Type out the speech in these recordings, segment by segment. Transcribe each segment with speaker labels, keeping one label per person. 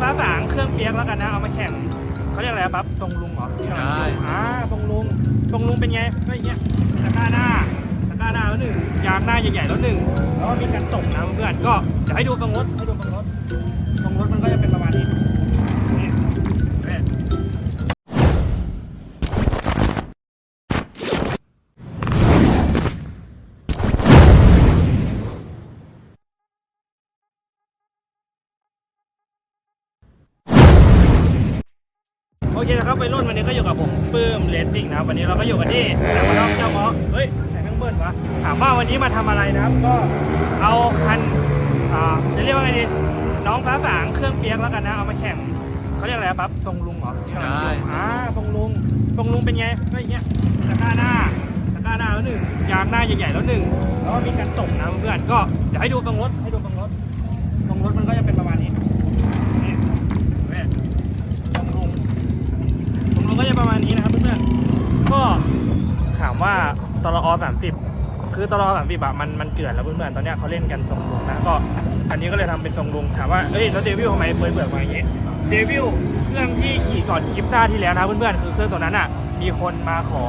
Speaker 1: ฟ้าสางเครื่องเปียกแล้วกันนะเอามาแข่งเขาเรียกอะไรอะปั๊บทรงลุงเหรอที่กำลัง
Speaker 2: ใช่
Speaker 1: ดูอ่าทรงลุงทรงลุงเป็นไงก็อย่างเงี้ยมีตะกร้าหน้าตะกร้าหน้าแล้วหนึ่งยางหน้าใหญ่ๆแล้วหนึ่งแล้วก็มีการตกนะเพื่อนๆก็เดี๋ยวให้ดูตรงรถให้ดูตรงรถตรงรถมันก็จะเป็นประมาณนี้นี่ โอเคนะครับไปรุ่นวันนี้ก็อยู่กับผมปื้มเลสซิ่งนะครับวันนี้เราก็อยู่กันที่แล้วก็น้องเจ้าหมอเฮ้ยไหนแม่งเบิ้ลวะถามว่าวันนี้มาทำอะไรนะครับ ก็เอาคันอ่าจะเรียกว่าไงดีน้องฟ้าสางเครื่องเปียกแล้วกันนะเอามาแข่งเขาเรียกอะไรอะปั๊บทรงลุงเหรอที่กำลังดู
Speaker 2: ใช่
Speaker 1: อ่าทรงลุงทรงลุงเป็นไงก็อย่างเงี้ยตะกร้าหน้าตะกร้าหน้าแล้วหนึ่งยางหน้าใหญ่ๆแล้วหนึ่งแล้วก็มีการตกนะเพื่อนๆก็เดี๋ยวให้ดูตรงรถให้ดูตรงรถตรงรถมันก็จะเป็นประมาณนี้นี่แม่ตรงลุง ผมลง ก็จะประมาณนี้นะครับเพื่อนๆก็ถามว่าตลอสามสิบคือตลอสามสิบอะมันมันเกลื่อนแล้วเพื่อนๆตอนเนี้ยเขาเล่นกันทรงลุงนะก็อันนี้ก็เลยทำเป็นทรงลุงถามว่าเอ้ยแล้วเดวิลทำไมเปิดเบิกมาอย่างงี้เดวิลเครื่องที่ขี่ก่อนคลิปหน้าที่แล้วนะเพื่อนๆคือเครื่องตัวนั้นอะมีคนมาขอ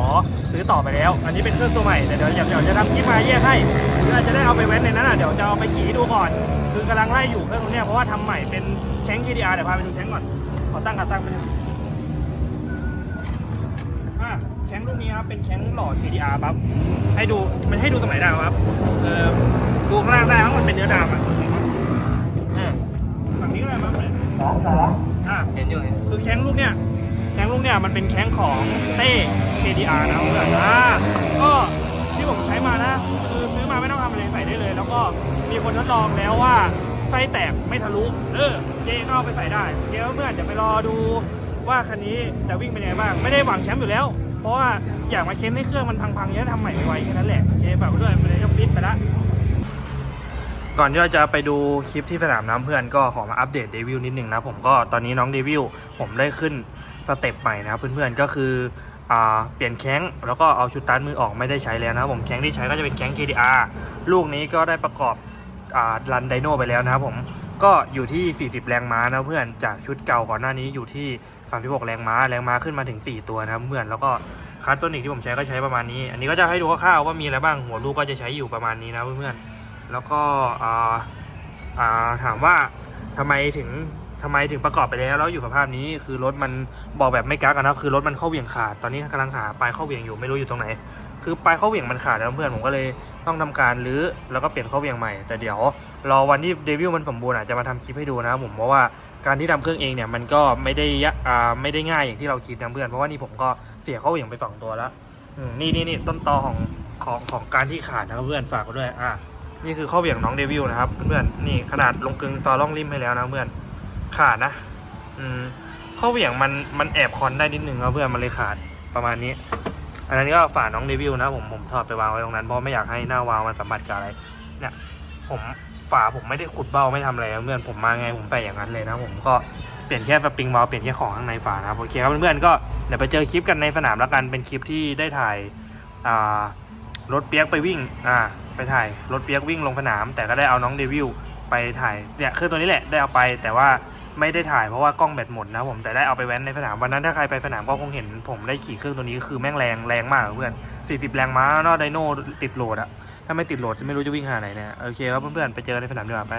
Speaker 1: ซื้อต่อไปแล้ว อันนี้เป็นเครื่องตัวใหม่แต่เดี๋ยวเดี๋ยวจะทำคลิปมาแยกให้เพื่อจะได้เอาไปแว้นในนั้นอะเดี๋ยวจะเอาไปขี่ดูก่อน คือกำลังไล่อยู่เครื่องตัวเนี้ยเพราะว่าทำใหม่เป็นแข้ง KDR เดี๋ยวพาไปดูแข้งก่อน ขอตั้งขาตั้งไปดู แข้งลูกนี้ครับเป็นแข้งหล่อ CDR ครับให้ดูมันให้ดูตรงไหนได้ครับเออดูข้างล่างได้ครับมันเป็นเนื้อดำอะอะฝั่งนี้ก็ได้มั้งเนี่ยอะ
Speaker 2: เห็นอยู่เห็น
Speaker 1: คือแข้งลูกเนี่ยแข้งลูกเนี่ยมันเป็นแข้งของเต้ KDR นะเพื่อนอ่าก็ที่ผมใช้มานะคือซื้อมาไม่ต้องทำอะไรใส่ได้เลย แล้วก็มีคนทดลองแล้วว่าไส้แตกไม่ทะลุเออเจก็เอาไปใส่ได้เดี๋ยวเพื่อนเดี๋ยวไปรอดูว่าคันนี้จะวิ่งเป็นยังไงบ้าง ไม่ได้หวังแชมป์อยู่แล้วเพ ราะว่าอยากมาเค้นให้เครื่องมันพังๆเยอะทำใหม่ไวๆแค่นั้นแหละโอเคฝากไว้ด้วยมันเลยจะฟิตไปละก่อนที่เราจะไปดูคลิปที่สนามน้ำเพื่อนก็ขอมาอัปเดตเดวิลนิดนึงนะผมก็ตอนนี้น้องเดวิลผมได้ขึ้นสเต็ปใหม่นะครับเพื่อนๆก็คืออเปลี่ยนแข้งแล้วก็เอาชุดตันมือออกไม่ได้ใช้แล้วนะครับผมแข้งที่ใช้ก็จะเป็นแข้ง KDR ลูกนี้ก็ได้ประกอบอรันไดโนไปแล้วนะครับผม ก็อยู่ที่ 40 แรงม้านะเพื่อนจากชุดเก่าก่อนหน้านี้อยู่ที่ 36 แรงม้า แรงม้าขึ้นมาถึง 4 ตัวนะเพื่อนแล้วก็คัสโซนิกที่ผมใช้ก็ใช้ประมาณนี้ อันนี้ก็จะให้ดูคร่าวๆว่ามีอะไรบ้างหัวลูกก็จะใช้อยู่ประมาณนี้นะเพื่อนๆแล้วก็ถามว่าทำไมถึงทำไมถึงประกอบไปแล้วแล้วอยู่สภาพนี้คือรถมันบอกแบบไม่กักนะคือรถมันเข้าเวียงขาดตอนนี้กำลังหาปลายเข้าเวียงอยู่ไม่รู้อยู่ตรงไหน คือปลายเข้าเหวี่ยงมันขาดแล้วเพื่อนผมก็เลยต้องทำการรื้อแล้วก็เปลี่ยนเข้าเหวี่ยงใหม่แต่เดี๋ยวรอวันที่เดวิลมันสมบูรณ์อะจะมาทำคลิปให้ดูนะครับผมเพราะว่าการที่ทำเครื่องเองเนี่ยมันก็ไม่ได้ยะอ่าไม่ได้ง่ายอย่างที่เราคิดนะเพื่อนเพราะว่านี่ผมก็เสียเข้าเหวี่ยงไปสองตัวแล้วนี่นี่นี่ต้นตอของของของการที่ขาดนะครับเพื่อนฝากไว้ด้วยอะนี่คือข้อเหวี่ยงน้องเดวิลนะครับเพื่อนนี่ขนาดลงกึงซอล่องริมให้แล้วนะเพื่อนขาดนะ อืมข้อเหวี่ยงมันมันแอบคอนได้นิดนึงครับเพื่อนมันเลยขาดประมาณนี้ อันนั้นก็ฝาน้องเดวิลนะผมผมถอดไปวางไว้ตรงนั้นเพราะไม่อยากให้หน้าวาวมันสัมผัสกับอะไรเนี่ยผมฝาผมไม่ได้ขุดเบ้าไม่ทำอะไรนะเพื่อนผมมาไงผมใส่อย่างนั้นเลยนะผมก็เปลี่ยนแค่สปริงวาลวเปลี่ยนแค่ของข้างในฝานะครับโอเคครับเพื่อนๆก็เดี๋ยวไปเจอคลิปกันในสนามแล้วกันเป็นคลิปที่ได้ถ่ายอ่ารถเปียกไปวิ่งอ่าไปถ่ายรถเปียกวิ่งลงสนาม แต่ก็ได้เอาน้องเดวิลไปถ่ายเนี่ยคือตัวนี้แหละได้เอาไปแต่ว่า ไม่ได้ถ่ายเพราะว่ากล้องแบตหมดนะผมแต่ได้เอาไปแว้นในสนามวันนั้นถ้าใครไปสนามก็คงเห็นผมได้ขี่เครื่องตัวนี้คือแม่งแรงแรงมากเพื่อน 40 แรงม้าเนอะไดโน่ติดโหลดอะถ้าไม่ติดโหลดจะไม่รู้จะวิ่งหาไหนเนี่ยโอเคครับเพื่อนๆไปเจอในสนามดีกว่าไป